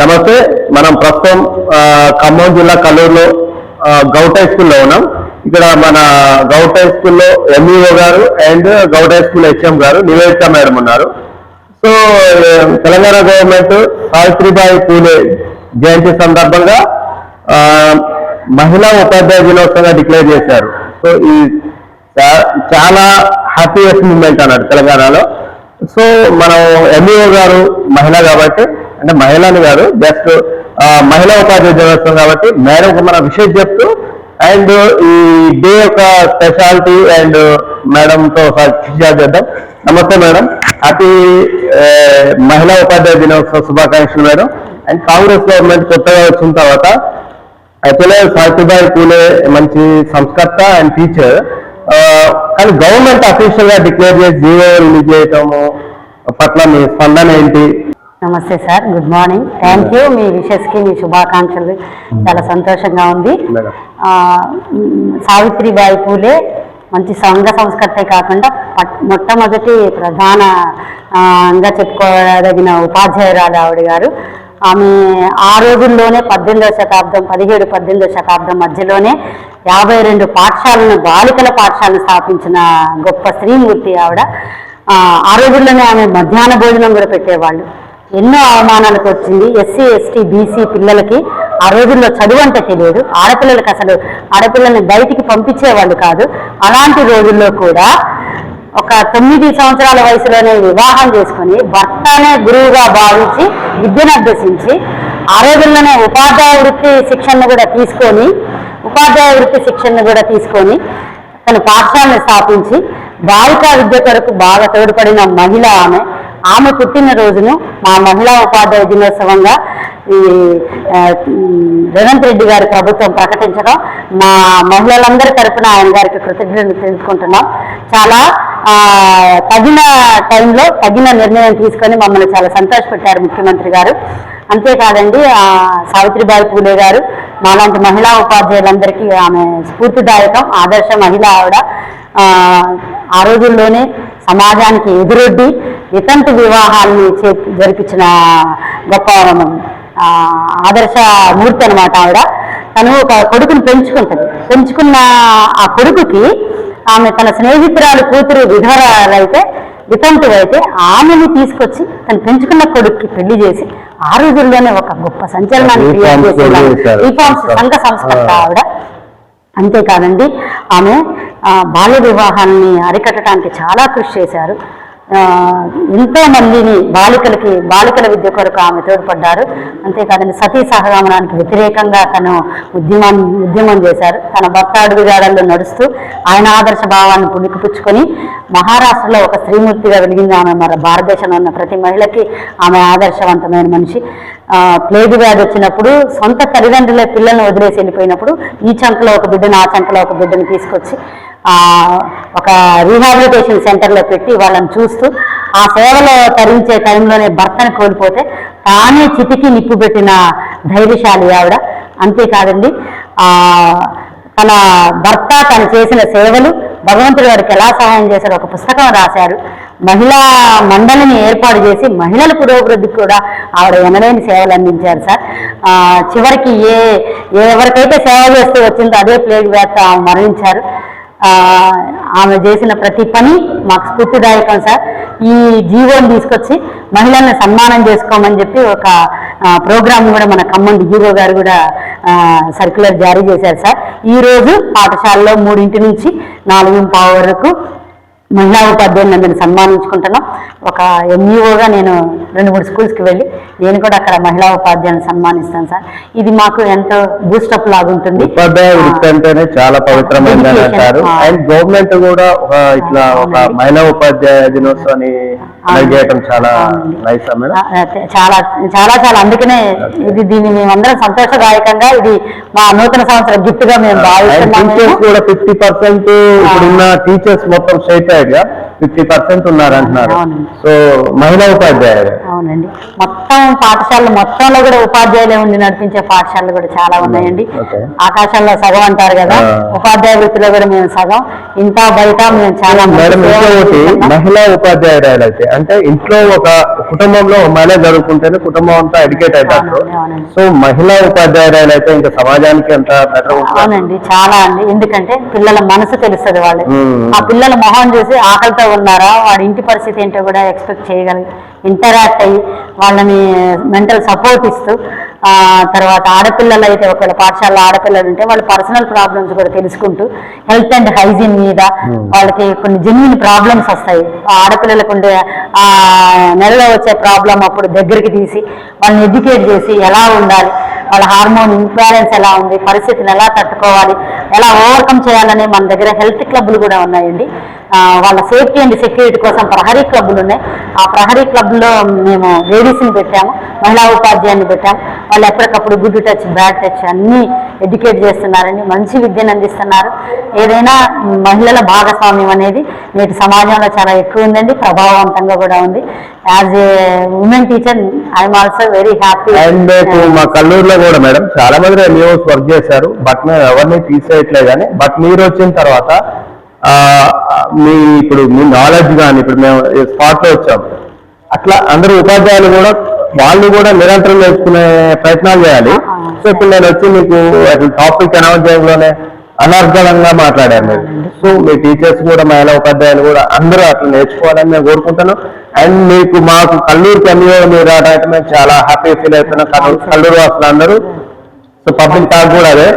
నమస్తే మనం ప్రస్తుతం ఖమ్మం జిల్లా కల్లూరులో గౌట్ హై స్కూల్లో ఉన్నాం. ఇక్కడ మన గౌట్ హై స్కూల్లో ఎంఈఓ గారు and govt high school HM గారు నివేదిక మేడం ఉన్నారు. సో తెలంగాణ గవర్నమెంట్ సావిత్రిబాయి పూలే జయంతి సందర్భంగా మహిళా ఉపాధ్యాయ దినోత్సవంగా డిక్లేర్ చేశారు. సో ఈ చాలా హ్యాపీయెస్ట్ మూమెంట్ అన్నాడు తెలంగాణలో. సో మనం ఎంఈఓ గారు మహిళ కాబట్టి అంటే మహిళని కాదు జస్ట్ మహిళా ఉపాధ్యాయ దినోత్సవం కాబట్టి మేడంకు మన విషయం చెప్తూ అండ్ ఈ డే యొక్క స్పెషాలిటీ అండ్ మేడంతో ఫిర్యాదు చేద్దాం. నమస్తే మేడం. అతి మహిళా ఉపాధ్యాయ దినోత్సవ శుభాకాంక్షలు మేడం. అండ్ కాంగ్రెస్ గవర్నమెంట్ కొత్తగా వచ్చిన తర్వాత యాక్చువల్గా సావిత్రిబాయి పూలే మంచి సంస్కర్త అండ్ టీచర్ కానీ గవర్నమెంట్ అఫీషియల్గా డిక్లేర్ చేసి జీవో రిలీజ్ చేయటము పట్ల మీ స్పందన ఏంటి? నమస్తే sir good morning. Thank you మీ విషెస్కి మీ శుభాకాంక్షలు. చాలా సంతోషంగా ఉంది. సావిత్రిబాయి పూలే మంచి సంఘ సంస్కర్తే కాకుండా మొట్టమొదటి ప్రధాన ఆ, గా చెప్పుకోదగిన ఉపాధ్యాయురాలు ఆవిడ గారు. ఆమె ఆ రోజుల్లోనే పద్దెనిమిదవ శతాబ్దం పదిహేడు పద్దెనిమిదవ శతాబ్దం మధ్యలోనే యాభై రెండు పాఠశాలను బాలికల పాఠశాలను స్థాపించిన గొప్ప స్త్రీమూర్తి ఆవిడ. ఆ, ఆ రోజుల్లోనే ఆమె మధ్యాహ్న భోజనం కూడా పెట్టేవాళ్ళు. ఎన్నో అవమానాలకు వచ్చింది. ఎస్సీ ఎస్టీ బీసీ పిల్లలకి ఆ రోజుల్లో చదువు అంటే తెలియదు. ఆడపిల్లలకి అసలు ఆడపిల్లల్ని బయటికి పంపించేవాళ్ళు కాదు. అలాంటి రోజుల్లో కూడా ఒక తొమ్మిది సంవత్సరాల వయసులోనే వివాహం చేసుకొని భర్తనే గురువుగా భావించి విద్యను అభ్యసించి ఆ రోజుల్లోనే ఉపాధ్యాయ వృత్తి శిక్షణను కూడా తీసుకొని ఉపాధ్యాయ వృత్తి శిక్షణను కూడా తీసుకొని తన పాఠశాలను స్థాపించి బాలికా విద్య కొరకు బాగా తోడ్పడిన మహిళ ఆమె. ఆమె పుట్టిన రోజును మా మహిళా ఉపాధ్యాయ దినోత్సవంగా ఈ ఆ, రేవంత్ రెడ్డి గారి ప్రభుత్వం ప్రకటించడం మా మహిళలందరి తరపున ఆయన గారికి కృతజ్ఞతలు తెలుసుకుంటున్నాం చాలా తగిన టైంలో తగిన నిర్ణయం తీసుకొని మమ్మల్ని చాలా సంతోషపెట్టారు ముఖ్యమంత్రి గారు. అంతేకాదండి సావిత్రిబాయి పూలే గారు మాలాంటి మహిళా ఉపాధ్యాయులందరికీ ఆమె స్ఫూర్తిదాయకం ఆదర్శ మహిళ ఆవిడ. ఆ, రోజుల్లోనే సమాజానికి ఎదురొడ్డి వితంతు వివాహాల్ని చే జరిపించిన గొప్ప ఆదర్శ మూర్తి అనమాట ఆవిడ. తను ఒక కొడుకుని పెంచుకుంటుంది. పెంచుకున్న ఆ కొడుకుకి ఆమె తన స్నేహితురాలు కూతురు విధవరాలైతే వితంతు అయితే ఆమెని తీసుకొచ్చి తను పెంచుకున్న కొడుక్కి పెళ్ళి చేసి ఆ రోజుల్లోనే ఒక గొప్ప సంచలనాన్ని క్రియేట్. రిఫార్మ్స్ సంఘ సంస్కర్త ఆవిడ. అంతేకాదండి ఆమె బాల్య వివాహాన్ని అరికట్టడానికి చాలా కృషి చేశారు. ఎంతోమందిని ఎంతో మందిని బాలికలకి బాలికల విద్య కొరకు ఆమె తోడ్పడ్డారు. అంతేకాదండి సతీ సహగమనానికి వ్యతిరేకంగా తను ఉద్యమం ఉద్యమం చేశారు. తన భర్త అడుగుజాడల్లో నడుస్తూ ఆయన ఆదర్శ భావాన్ని పుణికిపుచ్చుకొని మహారాష్ట్రలో ఒక స్త్రీమూర్తిగా వెలిగింది ఆమె. మన భారతదేశంలో ఉన్న ప్రతి మహిళకి ఆమె ఆదర్శవంతమైన మనిషి. ప్లేగు వ్యాధి వచ్చినప్పుడు సొంత తల్లిదండ్రుల పిల్లల్ని వదిలేసి వెళ్ళిపోయినప్పుడు ఈ చంకలో ఒక బిడ్డను ఆ చంకలో ఒక బిడ్డను తీసుకొచ్చి ఒక రీహాబిలిటేషన్ సెంటర్లో పెట్టి వాళ్ళని చూస్తూ ఆ సేవలో తరించే టైంలోనే భర్తను కోల్పోతే తానే చితికి నిప్పు పెట్టిన ధైర్యశాలి ఆవిడ. అంతేకాదండి తన భర్త తను చేసిన సేవలు భగవంతుడు వారికి ఎలా సహాయం చేశారు ఒక పుస్తకం రాశారు. మహిళా మండలిని ఏర్పాటు చేసి మహిళల పురోభివృద్ధికి కూడా ఆవిడ ఎనలేని సేవలు అందించారు సార్. చివరికి ఏ ఎవరికైతే సేవ చేస్తూ వచ్చిందో అదే ప్లేగ్ వేత్త ఆమె మరణించారు. ఆమె చేసిన ప్రతి పని మాకు స్ఫూర్తిదాయకం సార్. ఈ జీవోని తీసుకొచ్చి మహిళల్ని సన్మానం చేసుకోమని చెప్పి ఒక ప్రోగ్రామ్ కూడా మన ఖమ్మం హీరో గారు కూడా సర్క్యులర్ జారీ చేశారు సార్. ఈరోజు పాఠశాలలో మూడింటి నుంచి నాలుగు పావు వరకు మహిళా ఉపాధ్యాయులందరినీ సన్మానించుకుంటున్నాం. ఒక ఎంఈఓగా నేను రెండు మూడు స్కూల్స్కి వెళ్ళి నేను కూడా అక్కడ మహిళా ఉపాధ్యాయులను సన్మానిస్తాను సార్. ఇది మాకు ఎంతో బూస్టప్ ఉపాధ్యాయ వృత్తి అంటేనే చాలా పవిత్రమైనది అంటారు. అండ్ గవర్నమెంట్ కూడా ఇట్లా ఒక. మహిళా ఉపాధ్యాయ దినోత్సవాన్ని చేయడం చాలా. నైస్ చాలా చాలా చాలా. అందుకనే ఇది దీన్ని మేమందరం సంతోషదాయకంగా ఇది మా నూతన సంవత్సర గిఫ్ట్గా మేము భావిస్తున్నాము. టీచర్స్ కూడా ఫిఫ్టీ పర్సెంట్ ఇప్పుడున్న టీచర్స్ మొత్తం గా ఫిఫ్టీ పర్సెంట్ ఉన్నారు అంటున్నారు. సో మహిళా ఉపాధ్యాయులు. అవునండి మొత్తం పాఠశాలలు మొత్తంలో కూడా ఉపాధ్యాయులే ఉండి నడిపించే పాఠశాలలు కూడా చాలా ఉన్నాయండి. ఆకాశంలో సగం అంటారు కదా. ఉపాధ్యాయ వృత్తిలో కూడా మేము సగం ఇంత బయట మేము చాలా. మహిళా ఉపాధ్యాయురాలు అయితే అంటే ఇంట్లో ఒక కుటుంబంలో ఒక మహిళ చదువుకుంటేనే కుటుంబం అంతా ఎడ్యుకేట్ అవుతారు. సో మహిళా ఉపాధ్యాయురాలు అయితే ఇంకా సమాజానికి ఎంత బెటర్ అవునండి చాలా అండి ఎందుకంటే పిల్లల మనసు తెలుస్తుంది వాళ్ళకి మ్మ్. ఆ పిల్లల మొహం చూసి ఆకలితో ఉన్నారా వాడి ఇంటి పరిస్థితి ఏంటో కూడా ఎక్స్పెక్ట్ చేయగలిగి ఇంటరాక్ట్ అయ్యి వాళ్ళని మెంటల్ సపోర్ట్ ఇస్తూ తర్వాత ఆడపిల్లలు అయితే ఒకవేళ పాఠశాలలో ఆడపిల్లలు ఉంటే వాళ్ళ పర్సనల్ ప్రాబ్లమ్స్ కూడా తెలుసుకుంటూ హెల్త్ అండ్ హైజీన్ మీద వాళ్ళకి కొన్ని జెన్యున్ ప్రాబ్లమ్స్ వస్తాయి. ఆడపిల్లలకు ఉండే ఆ నెలలో వచ్చే ప్రాబ్లం అప్పుడు దగ్గరికి తీసి వాళ్ళని ఎడ్యుకేట్ చేసి ఎలా ఉండాలి వాళ్ళ హార్మోన్ ఇంబ్యాలెన్స్ ఎలా ఉంది పరిస్థితిని ఎలా తట్టుకోవాలి ఎలా ఓవర్కమ్ చేయాలని మన దగ్గర హెల్త్ క్లబ్లు కూడా ఉన్నాయండి. వాళ్ళ సేఫ్టీ అండ్ సెక్యూరిటీ కోసం ప్రహరీ క్లబ్లు ఉన్నాయి. ఆ ప్రహరీ క్లబ్లో మేము లేడీస్ని పెట్టాము మహిళా ఉపాధ్యాయుని పెట్టాము. వాళ్ళు ఎప్పటికప్పుడు గుడ్ టచ్ బ్యాడ్ టచ్ అన్నీ ఎడ్యుకేట్ చేస్తున్నారండి మంచి విద్యను అందిస్తున్నారు. ఏదైనా మహిళల భాగస్వామ్యం అనేది నేటి సమాజంలో చాలా ఎక్కువ ఉందండి ప్రభావవంతంగా కూడా ఉంది. As a woman teacher I'm also very happy and మా కల్లూరులో కూడా మేడం చాలా మంది ఎంఈఓస్ వర్క్ చేశారు బట్ మేము ఎవరిని తీసేయట్లేదు కానీ బట్ మీరు వచ్చిన తర్వాత మీ ఇప్పుడు మీ నాలెడ్జ్ కానీ ఇప్పుడు మేము స్పాట్లో వచ్చాం. అట్లా అందరూ ఉపాధ్యాయులు కూడా వాళ్ళు కూడా నిరంతరం నేర్చుకునే ప్రయత్నాలు చేయాలి. సో ఇప్పుడు నేను వచ్చి మీకు టాపిక్ అనౌన్స్ చేయడంలోనే అనర్గళంగా మాట్లాడాను మీరు. సో మీ టీచర్స్ కూడా మహిళా ఉపాధ్యాయులు కూడా అందరూ అట్లా నేర్చుకోవాలని నేను కోరుకుంటాను అండ్ మీకు మాకు కల్లూరు ఎంఈఓ మీరు రావడానికి మేము చాలా హ్యాపీ ఫీల్ అవుతున్నాం. కల్లూరు కల్లూరు వాసులు అందరూ. సో పబ్లిక్ టాక్ కూడా అదే.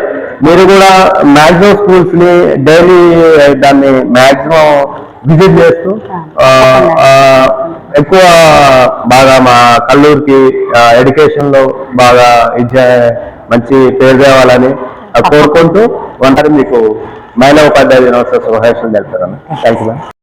మీరు కూడా మ్యాక్సిమం స్కూల్స్ని డైలీ దాన్ని మ్యాక్సిమం విజిట్ చేస్తూ ఎక్కువ బాగా మా కల్లూరుకి ఎడ్యుకేషన్లో బాగా ఇచ్చే మంచి పేరు తేవాలని కోరుకుంటూ ఒంటరి మీకు మహిళా ఉపాధ్యాయ దినోత్సవ శుభాకాంక్షలు తెలుపుతాను థ్యాంక్ యూ